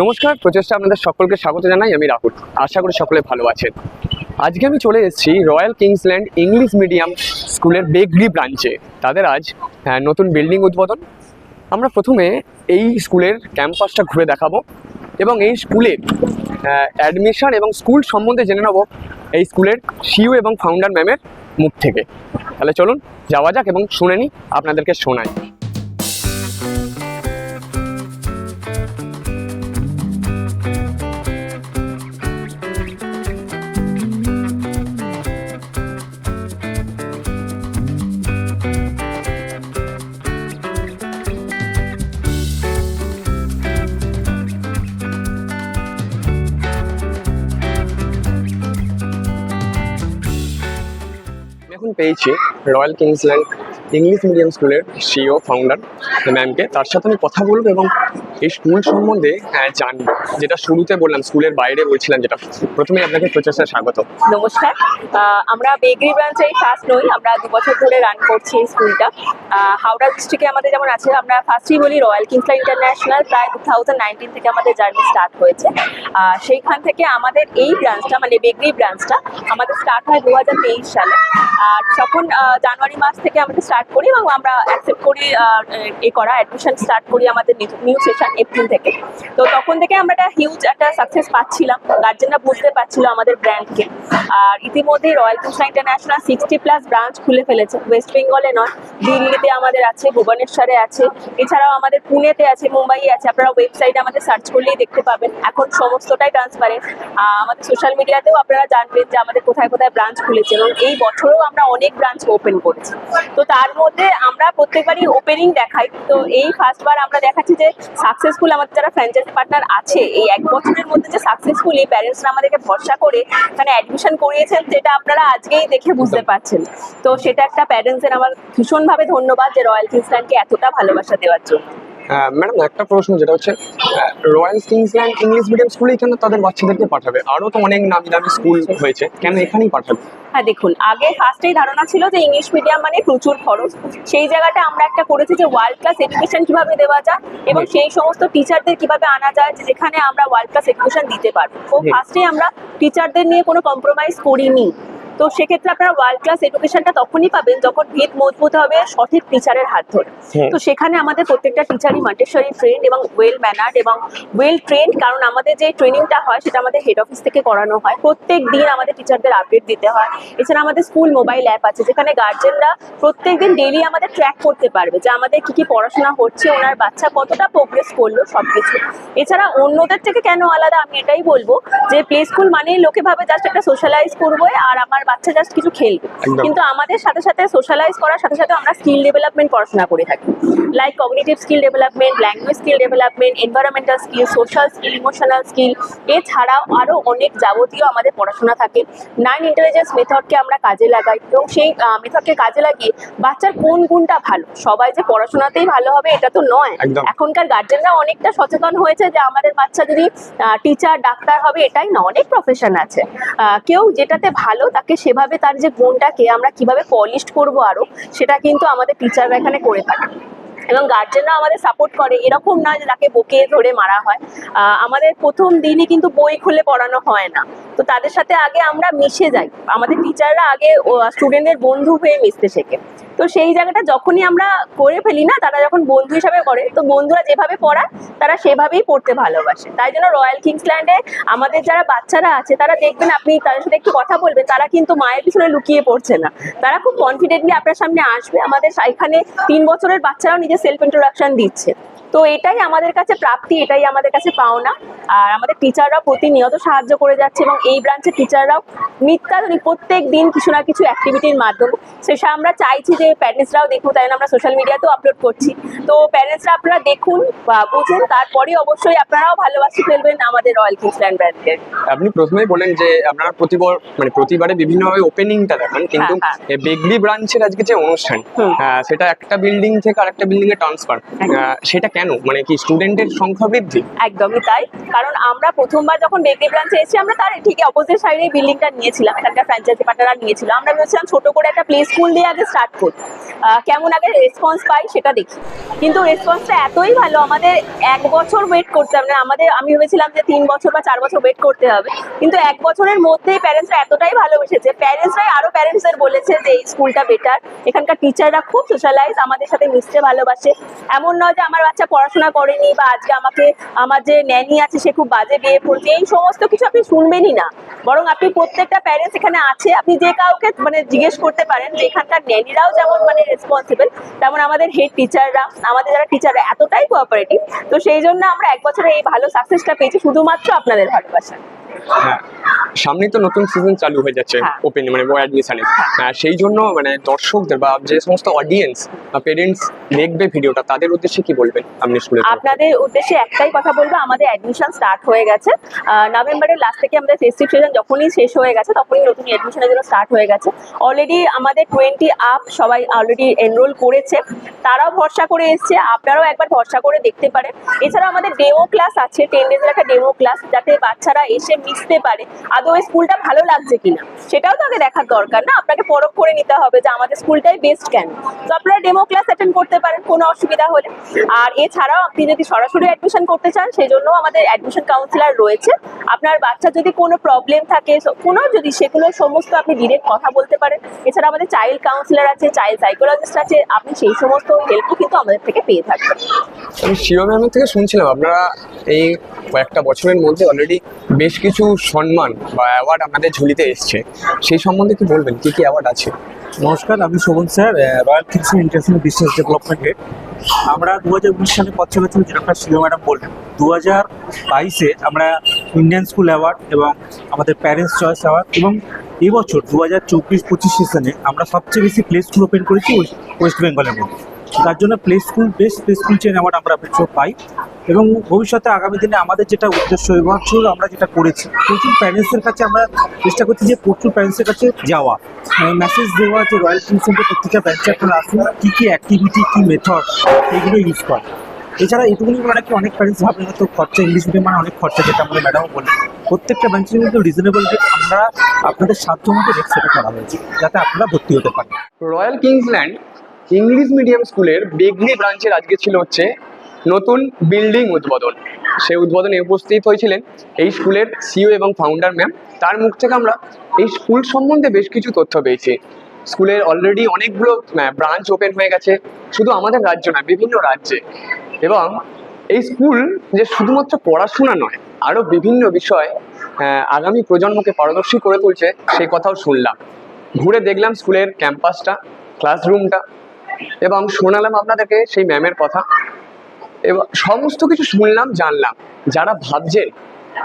নমস্কার প্রচেষ্টা আপনাদের সকলকে স্বাগত জানাই আমি রাহুল। আশা করি সকলে ভালো আছেন। আজকে আমি চলে এসেছি রয়্যাল কিংসল্যান্ড ইংলিশ মিডিয়াম স্কুলের বেগরি ব্রাঞ্চে তাদের আজ নতুন বিল্ডিং উদ্বোধন। আমরা প্রথমে এই স্কুলের ক্যাম্পাসটা ঘুরে দেখাবো এবং এই স্কুলের অ্যাডমিশন এবং স্কুল সম্বন্ধে জেনে নেব এই স্কুলের সিইও এবং ফাউন্ডার ম্যামের মুখ থেকে। তাহলে চলুন, যাওয়া যাক এবং শুনে নিই, আপনাদেরকে শোনাই। পেয়েছি রয়্যাল কিংসল্যান্ড ইংলিশ মিডিয়াম স্কুলের সিও ফাউন্ডার ম্যামকে তার সাথে আমি কথা বলব এবং এই স্কুল সম্বন্ধে হ্যাঁ, জানব। যেটা শুরুতে বললাম স্কুলের বাইরে বলছিলাম যেটা। প্রথমে আপনাকে প্রচেষ্টা স্বাগত। নমস্কার। আমরা বেগরি ব্রাঞ্চে ফার্স্ট নই আমরা দু বছর ধরে রান করছি এই স্কুলটা হাওড়া ডিস্ট্রিক্টে আমাদের যেমন আছে আমরা ফার্স্টই বলি রয়্যাল কিংসলা ইন্টারন্যাশনাল প্রায় টু থাউজেন্ড থেকে আমাদের জার্নি স্টার্ট হয়েছে। সেইখান থেকে আমাদের এই ব্রাঞ্চটা মানে বেগরি ব্রাঞ্চটা আমাদের স্টার্ট হয় দু তেইশ সালে। আর তখন জানুয়ারি মাস থেকে আমাদের স্টার্ট করি এবং আমরা অ্যাকসেপ্ট করি এ করা অ্যাডমিশন স্টার্ট করি আমাদের নিউ সেশন এপ্রিল থেকে। তো তখন থেকে আমরা একটা হিউজ একটা সাকসেস পাচ্ছিলাম। গার্জেনরা বুঝতে পারছিল আমাদের ব্র্যান্ডকে আর ইতিমধ্যে Royal Krishna International sixty plus branch খুলে ফেলেছে। ওয়েস্ট বেঙ্গলে নয়, দিল্লিতে আমাদের আছে, ভুবনেশ্বরে আছে। এছাড়াও আমাদের পুনেতে আছে, মুম্বাইয়ে আছে। আপনারা ওয়েবসাইটে আমাদের সার্চ করলেই দেখতে পাবেন। এখন সমস্তটাই ট্রান্সপারেন্ট আমাদের সোশ্যাল মিডিয়াতেও আপনারা জানবেন যে আমাদের কোথায় কোথায় ব্রাঞ্চ খুলেছে। এবং এই বছরেও আমরা অনেক ব্রাঞ্চ ওপেন করেছি। তো তার মধ্যে আমরা প্রত্যেকবারই ওপেনিং দেখাই। তো এই ফার্স্টবার আমরা দেখাচ্ছি যে সাকসেসফুল আমাদের যারা ফ্র্যাঞ্চাইজ পার্টনার আছে এই এক বছরের মধ্যে যে সাকসেসফুল সাকসেসফুলি প্যারেন্টসরা আমাদেরকে ভরসা করে মানে অ্যাডমিশন করিয়েছেন সেটা আপনারা আজকেই দেখে বুঝতে পারছেন। তো সেটা একটা প্যারেন্টসের আমার ভীষণভাবে ধন্যবাদ যে রয়্যাল কিংসল্যান্ডকে এতটা ভালোবাসা দেওয়ার জন্য। ম্যাডাম একটা প্রশ্ন যেটা হচ্ছে রয়্যাল কিংসল্যান্ড ইংলিশ মিডিয়াম স্কুলেই কেন তাদের বাচ্চাদেরকে পাঠাবে? আরও তো অনেক নামি দামি স্কুল হয়েছে কেন এখানেই পাঠাবে? হ্যাঁ দেখুন আগে ফার্স্টেই ধারণা ছিল যে ইংলিশ মিডিয়াম মানে প্রচুর খরচ। সেই জায়গাটা আমরা একটা করেছি যে ওয়ার্ল্ড ক্লাস এডুকেশন কীভাবে দেওয়া যায় এবং সেই সমস্ত টিচারদের কীভাবে আনা যায় যে যেখানে আমরা ওয়ার্ল্ড ক্লাস এডুকেশন দিতে পারব। ফার্স্টেই আমরা টিচারদের নিয়ে কোনো কম্প্রোমাইজ করিনি। তো সেক্ষেত্রে আপনারা ওয়ার্ল্ড ক্লাস এডুকেশনটা তখনই পাবেন যখন ভিত মজবুত হবে সঠিক টিচারের হাত ধরে। তো সেখানে আমাদের প্রত্যেকটা টিচারই মন্টেশ্বরী ট্রেন্ড এবং ওয়েল ম্যানার্ড এবং ওয়েল ট্রেন্ড কারণ আমাদের যে ট্রেনিংটা হয় সেটা আমাদের হেড অফিস থেকে করানো হয়। প্রত্যেক দিন আমাদের টিচারদের আপডেট দিতে হয়। এছাড়া আমাদের স্কুল মোবাইল অ্যাপ আছে যেখানে গার্জেনরা প্রত্যেক দিন ডেলি আমাদের ট্র্যাক করতে পারবে যে আমাদের কি কি পড়াশোনা হচ্ছে ওনার বাচ্চা কতটা প্রোগ্রেস করল সবকিছু। এছাড়া অন্যদের থেকে কেন আলাদা আমি এটাই বলব যে প্লে স্কুল মানেই লোকে ভাবে জাস্ট একটা সোশ্যালাইজ করব আর আমার বাচ্চা জাস্ট কিছু খেলবে। কিন্তু আমাদের সাথে সাথে সোশ্যালাইজ করার সাথে সাথে আমরা স্কিল ডেভেলপমেন্ট পড়াশোনা করে থাকি। Like cognitive skill development language skill development environmental skill social skill emotional skill এছাড়াও আরও অনেক যাবতীয় আমাদের পড়াশোনা থাকে। নাইন ইন্টেলিজেন্স মেথডকে আমরা কাজে লাগাই এবং সেই মেথডকে কাজে লাগিয়ে বাচ্চার কোন গুণটা ভালো? সবাই যে পড়াশোনাতেই ভালো হবে এটা তো নয়। এখনকার গার্জেনরা অনেকটা সচেতন হয়েছে যে আমাদের বাচ্চা যদি টিচার ডাক্তার হবে এটাই না অনেক প্রফেশন আছে। কেউ যেটাতে ভালো তাকে সেভাবে তার যে গুণটাকে আমরা কীভাবে পলিশ করব আরও, সেটা কিন্তু আমাদের টিচাররা এখানে করে থাকে। এবং গার্জেনরা আমাদের সাপোর্ট করে। এরকম না যে তাকে বকে ধরে মারা হয়। আমাদের প্রথম দিনই কিন্তু বই খুলে পড়ানো হয় না। তো তাদের সাথে আগে আমরা মিশে যাই। আমাদের টিচাররা আগে স্টুডেন্টদের বন্ধু হয়ে মিশতে শেখে। তো সেই জায়গাটা যখনই আমরা করে ফেলি না, তারা যখন বন্ধু হিসাবে করে, তো বন্ধুরা যেভাবে পড়ায়, তারা সেভাবেই পড়তে ভালোবাসে। তাই জন্য রয়্যাল কিংসল্যান্ডে আমাদের যারা বাচ্চারা আছে, তারা দেখবেন আপনি তাদের সাথে একটু কথা বলবেন তারা কিন্তু মায়ের পিছনে লুকিয়ে পড়ছে না। তারা খুব কনফিডেন্টলি আপনার সামনে আসবে। আমাদের এখানে তিন বছরের বাচ্চারাও নিজের সেলফ ইন্ট্রোডাকশন দিচ্ছে। তো এটাই আমাদের কাছে প্রাপ্তি এটাই আমাদের কাছে পাওনা। আর আমাদের টিচাররা প্রতিনিয়ত সাহায্য করে যাচ্ছে এবং এই ব্রাঞ্চের টিচাররাও নিত্যাধুনিক প্রত্যেক দিন কিছু না কিছু অ্যাক্টিভিটির মাধ্যমে। সেটা আমরা চাইছি যে প্যারেন্টসরাও দেখুন তাই আমরা সোশ্যাল মিডিয়াতেও আপলোড করছি। তো প্যারেন্টসরা আপনারা দেখুন বা বুঝুন তারপরে অবশ্যই আপনারাও ভালোবাসি ফেলবেন আমাদের রয়্যাল কিংসল্যান্ড ব্র্যান্ডকে আপনি প্রথমেই বলেন যে আপনারা প্রতিবার মানে প্রতিবারে বিভিন্নভাবে ওপেনিংটা দেখান কিন্তু হ্যাঁ, বেগলি ব্রাঞ্চের আজকে যে অনুষ্ঠান সেটা একটা বিল্ডিং থেকে আরেকটা বিল্ডিং এ ট্রান্সফার সেটা কেন? মানে কি স্টুডেন্টের সংখ্যা বৃদ্ধি? একদমই তাই। কারণ আমরা প্রথমবার যখন বেকরি ব্রাঞ্চে এসেছি, আমরা তার ঠিক অপোজিট সাইডে বিল্ডিংটা নিয়েছিলাম, এখানকার ফ্র্যাঞ্চাইজি পার্টনাররা নিয়েছিল। আমরা ভেবেছিলাম ছোট করে একটা প্লে স্কুল দিয়ে আগে স্টার্ট করি। কেমন আগে রেসপন্স পাই সেটা দেখি। কিন্তু রেসপন্সটা এতই ভালো, আমাদের এক বছর ওয়েট করতে হবে আমাদের, আমি ভেবেছিলাম যে তিন বছর বা চার বছর ওয়েট করতে হবে। কিন্তু এক বছরের মধ্যেই প্যারেন্টসরা এতটাই ভালোবেসেছে। প্যারেন্টসরাই আরও প্যারেন্টসদের বলেছে যে এই স্কুলটা বেটার এখানকার টিচাররা খুব সোশ্যালাইজ আমাদের সাথে মিশতে ভালোবাসে। এমন নয় যে আমার বাচ্চা পড়াশোনা করেনি বা আজকে আমাকে, আমার যে ন্যানি আছে সে খুব বাজে বিয়ে পড়ছে এই সমস্ত কিছু আপনি শুনবেনই না। বরং আপনি প্রত্যেকটা প্যারেন্টস এখানে আছে, আপনি যে কাউকে মানে জিজ্ঞেস করতে পারেন যে এখানকার ন্যানিরাও যেমন মানে রেসপন্সিবল তেমন আমাদের হেড টিচাররা আমাদের যারা টিচাররা এতটাই কোঅপারেটিভ তো সেই জন্য আমরা এক বছরে এই ভালো সাকসেসটা পেয়েছি শুধুমাত্র আপনাদের ভালোবাসা হ্যাঁ সামনে তো নতুন সিজন চালু হয়ে যাচ্ছে হ্যাঁ। ওপেন মানে বয় অ্যাডমিশনে সেই জন্য মানে দর্শকদের বা যে সমস্ত অডিয়েন্স বা পেরেন্টস দেখবে ভিডিওটা তাদের উদ্দেশ্যে কি বলবেন আপনি স্কুলে আপনাদের উদ্দেশ্যে একটাই কথা বলব আমাদের অ্যাডমিশন স্টার্ট হয়ে গেছে। নভেম্বরের লাস্ট থেকে আমাদের ফেস্টিভ সিজন যখনই শেষ হয়ে গেছে তখনই নতুন অ্যাডমিশনের জন্য স্টার্ট হয়ে গেছে। অলরেডি আমাদের টোয়েন্টি আপ সবাই অলরেডি এনরোল করেছে। তারাও ভরসা করে এসছে আপনারাও একবার ভরসা করে দেখতে পারেন। এছাড়া আমাদের ডেমো ক্লাস আছে টেন ডেজের একটা ডেমো ক্লাস যাতে বাচ্চারা এসে মিশতে পারে। আদৌ ওই স্কুলটা ভালো লাগছে কিনা, সেটাও তো আগে দেখার দরকার না। আপনাকে পরখ করে নিতে হবে যে আমাদের স্কুলটাই বেস্ট কেন। তো ডেমো ক্লাস অ্যাটেন্ড করতে পারেন, কোনো অসুবিধা হলে। আর এছাড়াও আপনি যদি সরাসরি অ্যাডমিশন করতে চান সেই জন্য আমাদের অ্যাডমিশন কাউন্সিলর রয়েছে। আপনার বাচ্চার যদি কোনো প্রবলেম থাকে কোনো যদি সেগুলো সমস্ত আপনি ডিরেক্ট কথা বলতে পারেন। এছাড়া আমাদের চাইল্ড কাউন্সিলর আছে চাইল্ড সাইকোলজিস্ট আছে, আপনি সেই সমস্ত হেল্পও কিন্তু আমাদের থেকে পেয়ে থাকবেন। আমি শিও ম্যামের থেকে শুনছিলাম, আপনারা এই কয়েকটা বছরের মধ্যে অলরেডি বেশ কিছু সম্মান বা অ্যাওয়ার্ড আমাদের ঝুলিতে এসছে। সেই সম্বন্ধে কি বলবেন? কি কি অ্যাওয়ার্ড আছে? নমস্কার, আমি Shovan sir Royal Kingsland International business development আমরা দু হাজার উনিশ সালে পথ চলেছি যেরকম শিও ম্যাডাম বললেন। দু হাজার বাইশে আমরা ইন্ডিয়ান স্কুল অ্যাওয়ার্ড এবং আমাদের প্যারেন্টস চয়েস অ্যাওয়ার্ড এবং এবছর দু হাজার চব্বিশ পঁচিশ সেশনে আমরা সবচেয়ে বেশি প্লেস স্কুল ওপেন করেছি ওয়েস্ট বেঙ্গলের মধ্যে। তার জন্য play school best play school chain award আমরা পাই। এবং ভবিষ্যতে আগামী দিনে আমাদের যেটা উদ্দেশ্য এবছর আমরা যেটা করেছি, প্রচুর প্যারেন্টসের কাছে আমরা চেষ্টা করছি যে প্রচুর প্যারেন্টসের কাছে যাওয়া। মেসেজ দেওয়া যে রয়্যাল কিংস সেন্টার প্রত্যেকটা ব্যাংকে আপনারা আসুন, কী কী অ্যাক্টিভিটি কী মেথড এইগুলো ইউজ করে এছাড়া এটুকুনি বলে কি অনেক প্যারেন্টস ভাবেন তো খরচা ইংলিশ মিডিয়াম মানে অনেক খরচা, যেটা আমাদের ম্যাডামও বলেন প্রত্যেকটা ব্যাংকের মধ্যে রিজনেবল রেট আমরা আপনাদের সাধ্য মতো রেট সেটা করা হয়েছে, যাতে আপনারা ভর্তি হতে পারেন। রয়্যাল কিংসল্যান্ড ইংলিশ মিডিয়াম স্কুলের বেগলি ব্রাঞ্চের আজকে ছিল হচ্ছে নতুন বিল্ডিং উদ্বোধন। সেই উদ্বোধনে উপস্থিত হয়েছিলেন এই স্কুলের সিও এবং ফাউন্ডার ম্যাম তার মুখ থেকে আমরা এই স্কুল সম্বন্ধে বেশ কিছু তথ্য পেয়েছি। স্কুলের অলরেডি অনেকগুলো ব্রাঞ্চ ওপেন হয়ে গেছে, শুধু আমাদের রাজ্য না বিভিন্ন রাজ্যে। এবং এই স্কুল যে শুধুমাত্র পড়াশোনা নয় আরও বিভিন্ন বিষয় আগামী প্রজন্মকে পারদর্শী করে তুলছে, সেই কথাও শুনলাম। ঘুরে দেখলাম স্কুলের ক্যাম্পাসটা ক্লাসরুমটা এবং শোনালাম আপনাদেরকে সেই ম্যামের কথা। এবং সমস্ত কিছু শুনলাম, জানলাম। যারা ভাবছেন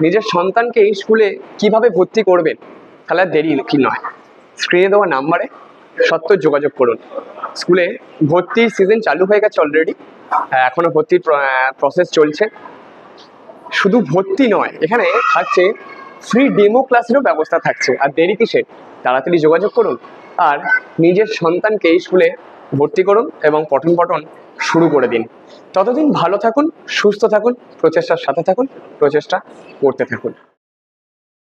নিজের সন্তানকে এই স্কুলে কীভাবে ভর্তি করবেন, তাহলে দেরি কি নয়। স্ক্রিনে দেওয়া নাম্বারে সত্য যোগাযোগ করুন। স্কুলে ভর্তির সিজন চালু হয়ে গেছে অলরেডি এখনও ভর্তির প্রসেস চলছে। শুধু ভর্তি নয়, এখানে থাকছে ফ্রি ডেমো ক্লাসেরও ব্যবস্থা থাকছে। আর দেরি কিসের? তাড়াতাড়ি যোগাযোগ করুন। আর নিজের সন্তানকে এই স্কুলে ভর্তি করুন এবং পঠন পঠন শুরু করে দিন। ততদিন ভালো থাকুন, সুস্থ থাকুন, প্রচেষ্টার সাথে থাকুন, প্রচেষ্টা করতে থাকুন।